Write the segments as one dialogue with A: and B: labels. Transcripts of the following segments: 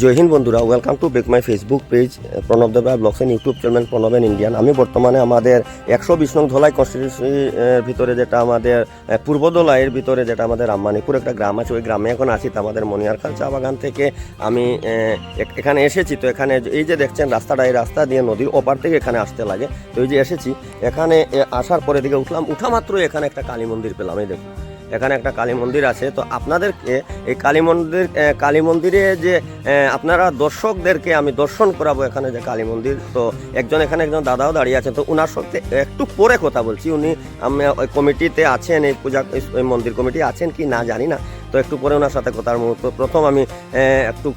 A: জয় হিন্দ বন্ধুরা welcome to back my Facebook page Pranab Deba blogs and YouTube channel Pranab N Indian আমি বর্তমানে আমাদের একশো বিশ নং ধলাই কনস্টিটিউন্সির ভিতরে যেটা আমাদের পূর্ব দলাইয়ের ভিতরে যেটা আমাদের রামমানিপুর একটা গ্রাম আছে, ওই গ্রামে এখন আছি, তো আমাদের মনিয়ারখাল চা বাগান থেকে আমি এখানে এসেছি। তো এখানে এই যে দেখছেন রাস্তাটা, এই রাস্তা দিয়ে নদীর ওপার থেকে এখানে আসতে লাগে। তো এই যে এসেছি, এখানে আসার পরে দিকে উঠলাম উঠা মাত্রই এখানে একটা কালী মন্দির পেলাম, এই দেখুন। এখানে একটা কালী মন্দির আছে, তো আপনাদেরকে এই কালী মন্দির কালী মন্দিরে যে আপনারা দর্শকদেরকে আমি দর্শন করাবো এখানে যে কালী মন্দির, তো একজন এখানে একজন দাদাও দাঁড়িয়ে আছেন তো উনার সঙ্গে একটু পরে কথা বলছি, উনি আমি ওই কমিটিতে আছেন, এই পূজা মন্দির কমিটি আছেন কি না জানি না, তো একটু পরে ওনার সাথে কথার মুহূর্ত, প্রথম আমি একটু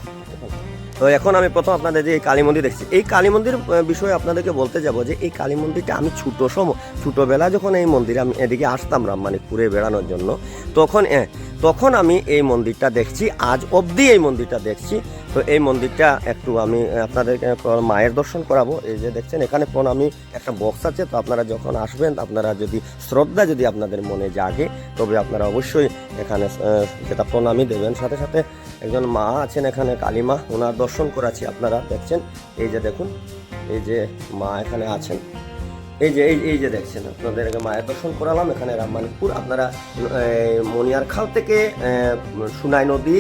A: তো এখন আমি প্রথম আপনাদের যে এই কালী মন্দির দেখছি। এই কালী মন্দির বিষয়ে আপনাদেরকে বলতে যাব যে এই কালী মন্দিরটা আমি ছোট সম ছোটোবেলা যখন এই মন্দিরে আমি এদিকে আসতাম রামমানিকপুরে বেড়ানোর জন্য তখন এ, তখন আমি এই মন্দিরটা দেখছি আজ অবধি এই মন্দিরটা দেখছি। তো এই মন্দিরটা একটু আমি আহ, আপনাদেরকে মায়ের দর্শন করাবো। এই যে দেখছেন এখানে কোন আমি একটা বক্স আছে তো আপনারা যখন আসবেন আপনারা যদি শ্রদ্ধা যদি আপনাদের মনে জাগে তবে আপনারা অবশ্যই এখানে সেটা প্রণামী দেবেন। সাথে সাথে একজন মা আছেন এখানে কালীমা ওনার দর্শন করাচ্ছি আপনারা দেখছেন? এই যে দেখুন এই যে মা এখানে আছেন। এই যে, এই এই যে দেখছেন আপনাদেরকে মায়ের দর্শন করালাম, এখানে রামমানিকপুর, আপনারা মনিয়ার খাল থেকে সুনাই নদী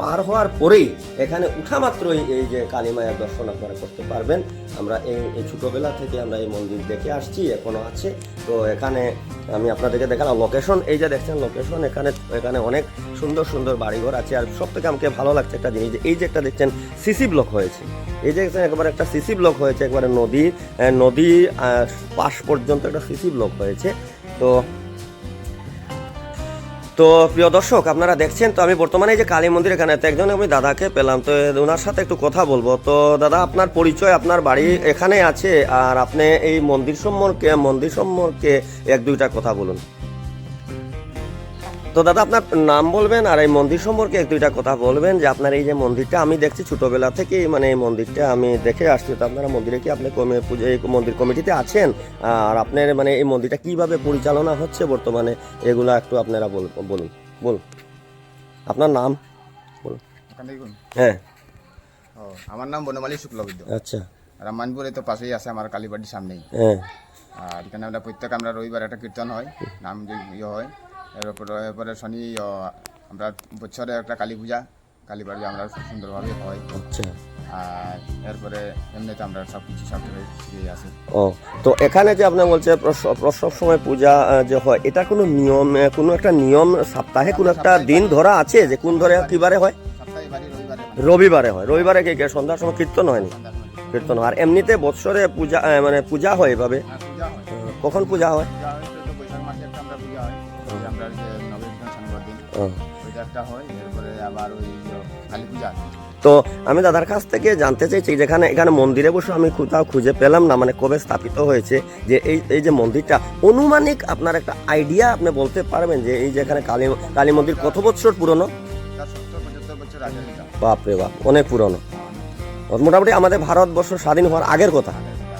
A: পার হওয়ার পরেই এখানে উঠা মাত্রই এই যে কালী মায়ের দর্শন আপনারা করতে পারবেন। আমরা এই এই ছোটোবেলা থেকে আমরা এই মন্দির দেখে আসছি, এখনও আছে। তো এখানে আমি আপনাদেরকে দেখালাম লোকেশন এই যে দেখছেন লোকেশন এখানে এখানে অনেক সুন্দর সুন্দর বাড়িঘর আছে। আর সব থেকে আমাকে ভালো লাগছে একটা জিনিস এই যে একটা দেখছেন সিসি ব্লক হয়েছে। এই যে একবার একটা সিসি ব্লক হয়েছে, একবারে নদী নদী পাশ পর্যন্ত একটা সিসি ব্লক হয়েছে। তো তো প্রিয় দর্শক, আপনারা দেখছেন, তো আমি বর্তমানে যে কালী মন্দির এখানে তো একজন আমি দাদাকে পেলাম, তো ওনার সাথে একটু কথা বলব। তো দাদা, আপনার পরিচয়, আপনার বাড়ি এখানে আছে, আর আপনি এই মন্দির সম্পর্কে মন্দির সম্পর্কে এক দুইটা কথা বলুন। তো দাদা আপনার নাম বলবেন আর এই মন্দির সম্পর্কে এক দুইটা কথা বলবেন যে আপনার এই যে মন্দিরটা আমি দেখছি ছোটবেলা থেকেই মানে এই মন্দিরটা আমি দেখে আসছি। তো আপনারা মন্দিরে কি আপনি কমে- পুজো এই মন্দির কমিটিতে আছেন? আর আপনার মানে এই মন্দিরটা কীভাবে পরিচালনা হচ্ছে বর্তমানে? এগুলো একটু আপনারা বল- বলুন বলুন। আপনার নাম? বলুন? হ্যাঁ।
B: ও, আমার নাম বনমালী শুক্লবৈদ্য
A: আচ্ছা।
B: রামানপুরে তো পাশেই আছে আমার কালীবাড়ির সামনেই।
A: হ্যাঁ।
B: আর এখানে আমরা প্রত্যেক আমরা রবিবার একটা কীর্তন হয় নাম যে ইয়ে হয় এরপরে এরপরে শনি আমরা বছরে একটা কালী পূজা। কালীবাড়ি আমরা খুব সুন্দরভাবে হয়।
A: আচ্ছা।
B: আর এরপরে এমনিতে আমরা সব কিছু সব শিখে আসি।
A: ও তো এখানে যে আপনি বলছে প্রস- প্রসব সময় পূজা যে হয় এটা কোনো নিয়ম কোনো একটা নিয়ম সপ্তাহে কোনো একটা দিন ধরা আছে যে কোন ধরে কিবারে হয়?
B: রবিবারে হয়।
A: রবিবারে কি কি? সন্ধ্যার সময় কীর্তন হয়নি কীর্তন হয়। আর এমনিতে বৎসরে পূজা মানে পূজা হয় এভাবে?
B: পূজা হয়।
A: কখন পূজা হয়?
B: হয়। এরপরে আবার ওই কালী পূজা
A: তো আমি দাদার কাছ থেকে জানতে চাইছি যেখানে এখানে মন্দিরে বসে আমি কোথাও খুঁজে পেলাম না মানে কবে স্থাপিত হয়েছে যে এই এই যে মন্দিরটা অনুমানিক আপনার একটা আইডিয়া আপনি বলতে পারবেন যে এই যে এখানে কালী কালী মন্দির কত বছর পুরনো? বাপরে বাপ অনেক পুরনো। মোটামুটি আমাদের ভারতবর্ষ স্বাধীন হওয়ার আগের কথা।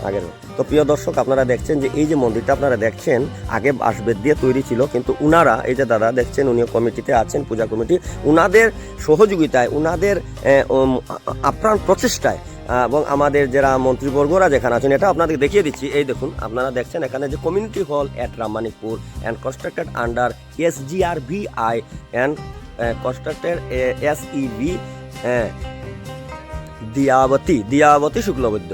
A: আগের তো প্রিয় দর্শক, আপনারা দেখছেন যে এই যে মন্দিরটা আপনারা দেখছেন, আগে বাঁশবেত দিয়ে তৈরি ছিল, কিন্তু উনারা, এই যে দাদা দেখছেন উনি কমিটিতে আছেন, পূজা কমিটি, উনাদের সহযোগিতায়, উনাদের আপ্রাণ প্রচেষ্টায় এবং আমাদের যারা মন্ত্রীবর্গরা যেখানে আছেন, এটা আপনাদের দেখিয়ে দিচ্ছি। এই দেখুন, আপনারা দেখছেন এখানে যে community hall at Ramanikpur and constructed under S G R V I and constructed S E V Dayabati Dayabati Shuklabaidya.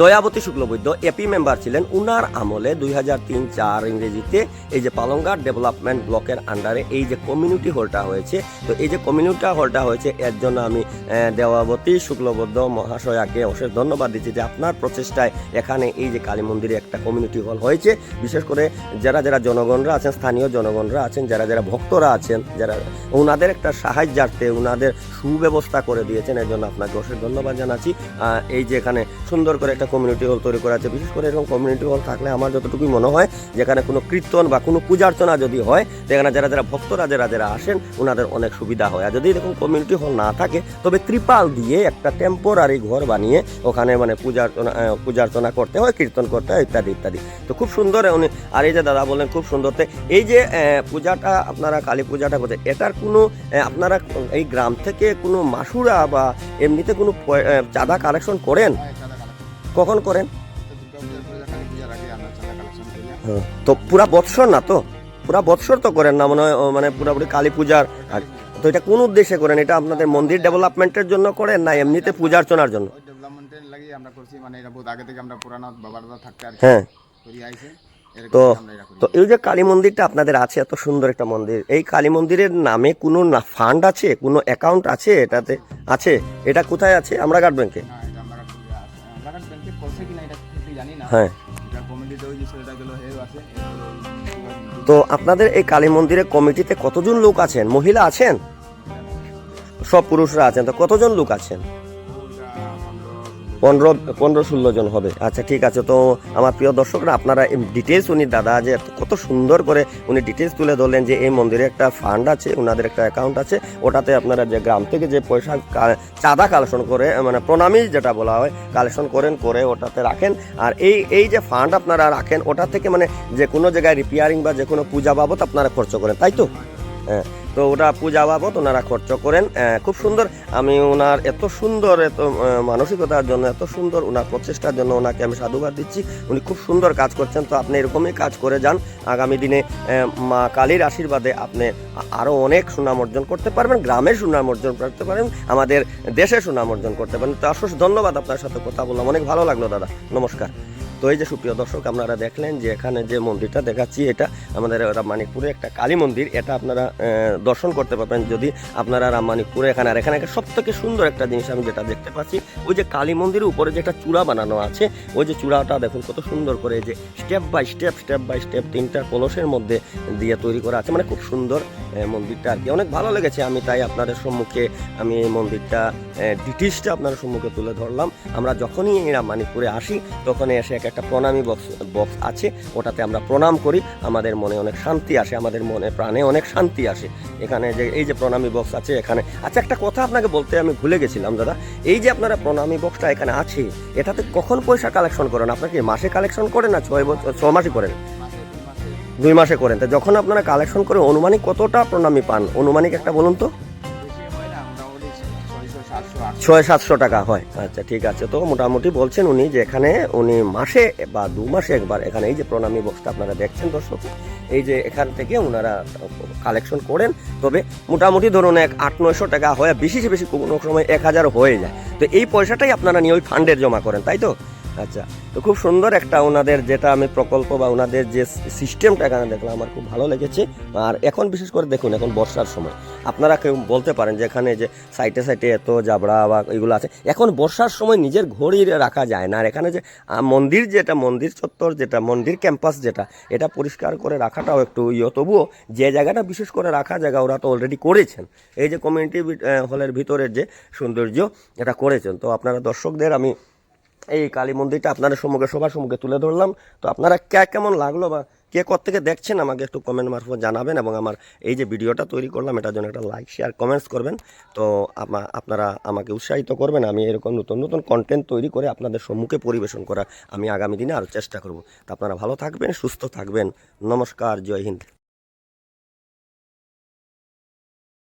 A: Dayabati Shuklabaidya AP member ছিলেন। উনার আমলে দুই হাজার তিন চার ইংরেজিতে এই যে পালংঘাট ডেভেলপমেন্ট ব্লকের আন্ডারে এই যে কমিউনিটি হলটা হয়েছে, তো এই যে কমিউনিটি হলটা হয়েছে, এর জন্য আমি দেওয়াবতী শুক্লবৈদ্য মহাশয়াকে অশেষ ধন্যবাদ দিচ্ছি যে আপনার প্রচেষ্টায় এখানে এই যে কালী মন্দিরে একটা কমিউনিটি হল হয়েছে। বিশেষ করে যারা যারা জনগণরা আছেন, স্থানীয় জনগণরা আছেন, যারা যারা ভক্তরা আছেন, যারা ওনাদের একটা সাহায্যার্থে ওনাদের সুব্যবস্থা করে দিয়েছেন, এর জন্য আপনাকে অশেষ ধন্যবাদ জানাচ্ছি। এই যে এখানে সুন্দর করে একটা কমিউনিটি হল তৈরি করা আছে। বিশেষ করে এরকম কমিউনিটি হল থাকলে আমার যতটুকুই মনে হয়, যেখানে কোনো কীর্তন বা কোনো পূজার্চনা যদি হয় সেখানে যারা যারা ভক্তরা, যারা যারা আসেন ওনাদের অনেক সুবিধা হয়। আর যদি এরকম কমিউনিটি হল না থাকে, তবে ত্রিপাল দিয়ে একটা টেম্পোরারি ঘর বানিয়ে ওখানে মানে পূজার্চনা পূজার্চনা করতে হয়, কীর্তন করতে হয়, ইত্যাদি ইত্যাদি। তো খুব সুন্দর, উনি, আর এই যে দাদা বললেন, খুব সুন্দর। এই যে পূজাটা আপনারা, কালী পূজাটা করতে এটার কোনো আপনারা এই গ্রাম থেকে কোনো মাসুরা বা এমনিতে কোনো চাঁদা কালেকশন করেন? কখন করেন?
B: আমরা।
A: হ্যাঁ, তো পুরা বৎসর না তো? পুরা বৎসর তো করেন না মনে হয় মানে পুরাপুরি কালী পূজার। তো এটা কোন উদ্দেশ্যে করেন? এটা আপনাদের মন্দির ডেভেলপমেন্টের জন্য করেন না এমনিতে পূজা অর্চনার
B: জন্য? ডেভেলপমেন্টের লাগি আমরা করছি মানে এটা বহুত আগে থেকে আমরা পুরানো বাবার থাকতে আর
A: হ্যাঁ। তো
B: আমরা
A: তো এই যে কালী মন্দিরটা আপনাদের আছে এত সুন্দর একটা মন্দির এই কালী মন্দিরের নামে কোনো ফান্ড আছে? কোনো অ্যাকাউন্ট আছে? এটাতে আছে? এটা কোথায় আছে? আমরাঘাট ব্যাংকে? হ্যাঁ। তো আপনাদের এই কালী মন্দিরের কমিটিতে কতজন লোক আছেন? মহিলা আছেন? সব পুরুষরা আছেন, তো কতজন লোক আছেন? পনেরো পনেরো ষোলো জন হবে। আচ্ছা ঠিক আছে। তো আমার প্রিয় দর্শকরা, আপনারা ডিটেলস উনি দাদা যে কত সুন্দর করে উনি ডিটেলস তুলে ধরলেন যে এই মন্দিরে একটা ফান্ড আছে ওনাদের একটা অ্যাকাউন্ট আছে, ওটাতে আপনারা যে গ্রাম থেকে যে পয়সা চাঁদা কালেকশন করে মানে প্রণামী যেটা বলা হয় কালেকশন করেন, করে ওটাতে রাখেন। আর এই এই যে ফান্ড আপনারা রাখেন, ওটা থেকে মানে যে কোনো জায়গায় রিপেয়ারিং বা যে কোনো পূজা বাবদ আপনারা খরচ করেন, তাই তো? হ্যাঁ তো ওটা পূজা বাবদ ওনারা খরচ করেন। খুব সুন্দর, আমি ওনার এত সুন্দর, এত মানসিকতার জন্য, এত সুন্দর ওনার প্রচেষ্টার জন্য ওনাকে আমি সাধুবাদ দিচ্ছি। উনি খুব সুন্দর কাজ করছেন, তো আপনি এরকমই কাজ করে যান। আগামী দিনে মা কালীর আশীর্বাদে আপনি আরও অনেক সুনাম অর্জন করতে পারবেন, গ্রামের সুনাম অর্জন করতে পারেন আমাদের দেশে সুনাম অর্জন করতে পারেন তো অশেষ ধন্যবাদ আপনার সাথে কথা বললাম, অনেক ভালো লাগল দাদা, নমস্কার। তো এই যে সুপ্রিয় দর্শক আপনারা দেখলেন যে এখানে যে মন্দিরটা দেখাচ্ছি, এটা আমাদের রামমানিকপুরে একটা কালী মন্দির। এটা আপনারা দর্শন করতে পারবেন যদি আপনারা রামমানিকপুরে এখানে। আর এখানে সব থেকে সুন্দর একটা জিনিস আমি যেটা দেখতে পাচ্ছি, ওই যে কালী মন্দিরের উপরে যে একটা চূড়া বানানো আছে, ওই যে চূড়াটা দেখুন কত সুন্দর করে যে step by step step by step তিনটা কলসের মধ্যে দিয়ে তৈরি করা আছে। মানে খুব সুন্দর মন্দিরটা আর কি। অনেক ভালো লেগেছে, আমি তাই আপনাদের সম্মুখে আমি এই মন্দিরটা ডিটেলসটা আপনাদের সম্মুখে তুলে ধরলাম। আমরা যখনই এই রামমানিকপুরে আসি, তখনই এসে এক একটা প্রণামী বক্স বক্স আছে, ওটাতে আমরা প্রণাম করি, আমাদের মনে অনেক শান্তি আসে, আমাদের মনে প্রাণে অনেক শান্তি আসে। এখানে যে, এই যে প্রণামী বক্স আছে এখানে আচ্ছা একটা কথা আপনাকে বলতে আমি ভুলে গেছিলাম দাদা, এই যে আপনারা প্রণামী বক্সটা এখানে আছে, এটাতে কখন পয়সা কালেকশন করেন? আপনারা কি মাসে কালেকশন করেন না ছয় বছর ছ মাসে করেন?
B: দুই মাসে
A: করেন। তো যখন আপনারা কালেকশন করে, অনুমানিক কতটা প্রণামী পান? অনুমানিক একটা বলুন তো। ছয় সাতশো টাকা হয়। আচ্ছা ঠিক আছে। তো মোটামুটি বলছেন উনি যে এখানে উনি মাসে বা দু মাসে একবার এখানে এই যে প্রণামী বক্সটা আপনারা দেখছেন দর্শক, এই যে এখান থেকে ওনারা কালেকশন করেন। তবে মোটামুটি ধরুন এক আট নয়শো টাকা হয় বেশি বেশি কোনো সময় এক হাজার হয়ে যায়। তো এই পয়সাটাই আপনারা নিয়ে ওই ফান্ডের জমা করেন, তাই তো? আচ্ছা তো খুব সুন্দর একটা ওনাদের যেটা আমি প্রকল্প বা ওনাদের যে সিস্টেমটা এখানে দেখলাম, আমার খুব ভালো লেগেছে। আর এখন বিশেষ করে দেখুন, এখন বর্ষার সময়। আপনারা কেউ বলতে পারেন যে এখানে যে সাইটে সাইটে এত জাবড়া বা এগুলো আছে, এখন বর্ষার সময় নিজের ঘড়ি রাখা যায় না। আর এখানে যে মন্দির যেটা, মন্দির চত্বর যেটা, মন্দির ক্যাম্পাস যেটা, এটা পরিষ্কার করে রাখাটাও একটু ইয়ে। তবুও যে জায়গাটা বিশেষ করে রাখা জায়গা, ওরা তো অলরেডি করেছেন। এই যে কমিউনিটি হলের ভিতরের যে সৌন্দর্য, এটা করেছেন। তো আপনারা দর্শকদের আমি এই কালী মন্দিরটা আপনাদের সম্মুখে, সবার সম্মুখে তুলে ধরলাম। তো আপনারা কে কেমন লাগল বা কে থেকে দেখছেন আমাকে একটু কমেন্ট মারফত জানাবেন এবং আমার এই যে ভিডিওটা তৈরি করলাম, এটার জন্য একটা লাইক শেয়ার কমেন্টস করবেন। তো আপনারা আমাকে উৎসাহিত করবেন, আমি এরকম নতুন নতুন কন্টেন্ট তৈরি করে আপনাদের সম্মুখে পরিবেশন করার আমি আগামী দিনে আরও চেষ্টা করব। তো আপনারা ভালো থাকবেন, সুস্থ থাকবেন। নমস্কার, জয় হিন্দ।